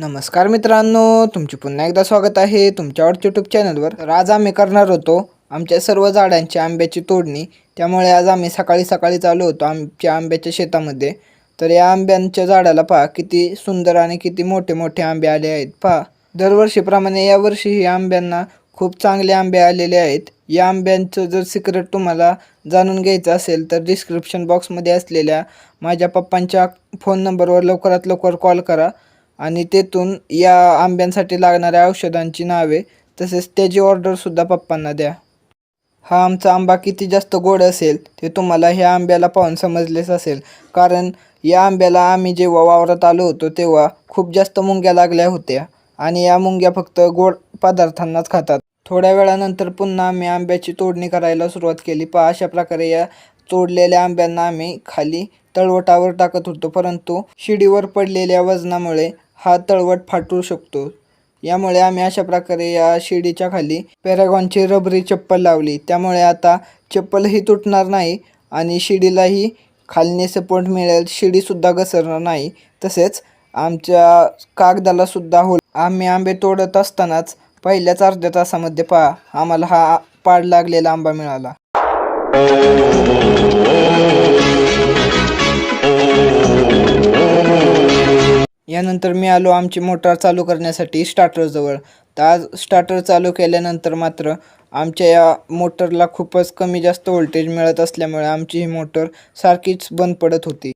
नमस्कार मित्रांनो तुमचे पुन्हा एकदा स्वागत आहे तुमच्या आवडत्या यूट्यूब चॅनलवर तर आज आम्ही करणार होतो आमच्या सर्व झाडांची आंब्याची तोडणी. त्यामुळे आज आम्ही सकाळी सकाळी चालू होतो आमच्या आंब्याच्या शेतामध्ये. तर या आंब्यांच्या झाडाला पहा किती सुंदर आणि किती मोठे मोठे आंबे आले आहेत. पहा दरवर्षीप्रमाणे यावर्षीही आंब्यांना खूप चांगले आंबे आलेले आहेत. या आंब्यांचं जर सिक्रेट तुम्हाला जाणून घ्यायचं असेल तर डिस्क्रिप्शन बॉक्समध्ये असलेल्या माझ्या पप्पांच्या फोन नंबरवर लवकरात लवकर कॉल करा. आणि तेथून या आंब्यांसाठी लागणाऱ्या औषधांची नावे तसेच त्याची ऑर्डरसुद्धा पप्पांना द्या. हा आमचा आंबा किती जास्त गोड असेल ते तुम्हाला ह्या आंब्याला पाहून समजलेच असेल. कारण या आंब्याला आम्ही जेव्हा वावरात आलो होतो तेव्हा खूप जास्त मुंग्या लागल्या होत्या. आणि या मुंग्या फक्त गोड पदार्थांनाच खातात. थोड्या वेळानंतर पुन्हा आम्ही आंब्याची तोडणी करायला सुरुवात केली. पहा अशा प्रकारे या तोडलेल्या आंब्यांना आम्ही खाली तळवटावर टाकत होतो. परंतु शिडीवर पडलेल्या वजनामुळे हा तळवट फाटू शकतो. यामुळे आम्ही अशा प्रकारे या शिडीच्या खाली पॅरागॉनची रबरी चप्पल लावली. त्यामुळे आता चप्पलही तुटणार नाही आणि शिडीलाही खालने सपोर्ट मिळेल. शिडीसुद्धा घसरणार नाही. तसेच आमच्या कागदाला सुद्धा होल. आम्ही आंबे तोडत असतानाच पहिल्याच अर्ध्या तासामध्ये पहा आम्हाला हा पाड लागलेला आंबा मिळाला. यानंतर मी आलो आमची मोटार चालू करण्यासाठी स्टार्टरजवळ. तर आज स्टार्टर चालू केल्यानंतर मात्र आमच्या या मोटरला खूपच कमी जास्त व्होल्टेज मिळत असल्यामुळे आमची ही मोटर सारखीच बंद पडत होती.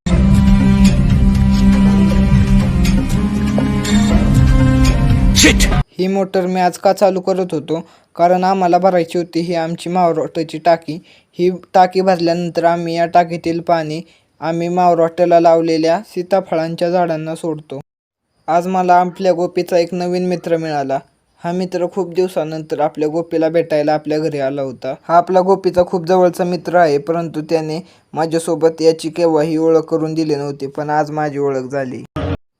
ही मोटर मी आज का चालू करत होतो? कारण आम्हाला भरायची होती ही आमची मावरॉटाची टाकी. ही टाकी भरल्यानंतर आम्ही या टाकीतील पाणी आम्ही मावरॉट्याला लावलेल्या सीताफळांच्या झाडांना सोडतो. आज मला आपल्या गोपीचा एक नवीन मित्र मिळाला. हा मित्र खूप दिवसानंतर आपल्या गोपीला भेटायला आपल्या घरी आला होता. हा आपला गोपीचा खूप जवळचा मित्र आहे परंतु त्याने माझ्यासोबत याची केव्हाही ओळख करून दिली नव्हती पण आज माझी ओळख झाली.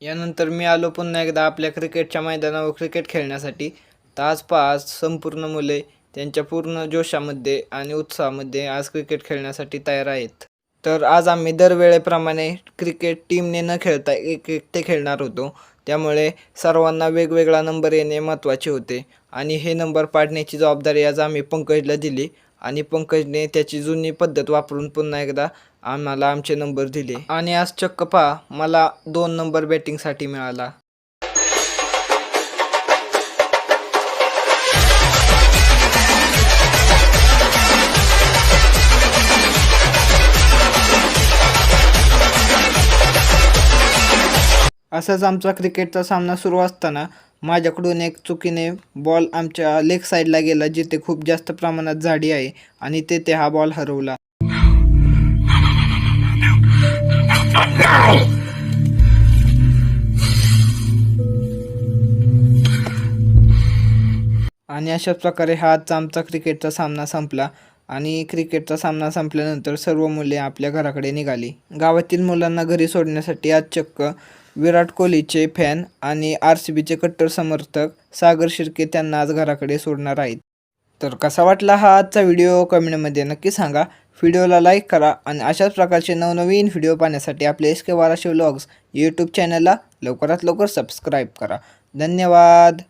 यानंतर मी आलो पुन्हा एकदा आपल्या क्रिकेटच्या मैदानावर क्रिकेट खेळण्यासाठी. तर आज संपूर्ण मुले त्यांच्या पूर्ण जोशामध्ये आणि उत्साहामध्ये आज क्रिकेट खेळण्यासाठी तयार आहेत. तर आज आम्ही दरवेळेप्रमाणे क्रिकेट टीमने न खेळता एक एकटे खेळणार होतो. त्यामुळे सर्वांना वेगवेगळा नंबर येणे महत्त्वाचे होते. आणि हे नंबर पाडण्याची जबाबदारी आज आम्ही पंकजला दिली. आणि पंकजने त्याची जुनी पद्धत वापरून पुन्हा एकदा आम्हाला आमचे नंबर दिले. आणि आज चक्क पहा मला दोन नंबर बॅटिंगसाठी मिळाला. असाच आमचा क्रिकेटचा सामना सुरू असताना माझ्याकडून एक चुकीने बॉल आमच्या लेग साईडला गेला जिथे खूप जास्त प्रमाणात झाडी आहे आणि तेथे हा बॉल हरवला. आणि अशाच प्रकारे हा आजचा आमचा क्रिकेटचा सामना संपला. आणि क्रिकेटचा सामना संपल्यानंतर सर्व मुले आपल्या घराकडे निघाली. गावातील मुलांना घरी सोडण्यासाठी आज चक्क विराट कोहलीचे फॅन आणि आर सी बीचे कट्टर समर्थक सागर शिर्के त्यांना आज घराकडे सोडणार आहेत. तर कसा वाटला हा आजचा व्हिडिओ? कमेंटमध्ये नक्की सांगा. व्हिडिओला लाईक करा आणि अशाच प्रकारचे नवनवीन व्हिडिओ पाहण्यासाठी आपले S K Varashiv vlogs YouTube चॅनलला लवकरात लवकर सबस्क्राईब करा. धन्यवाद.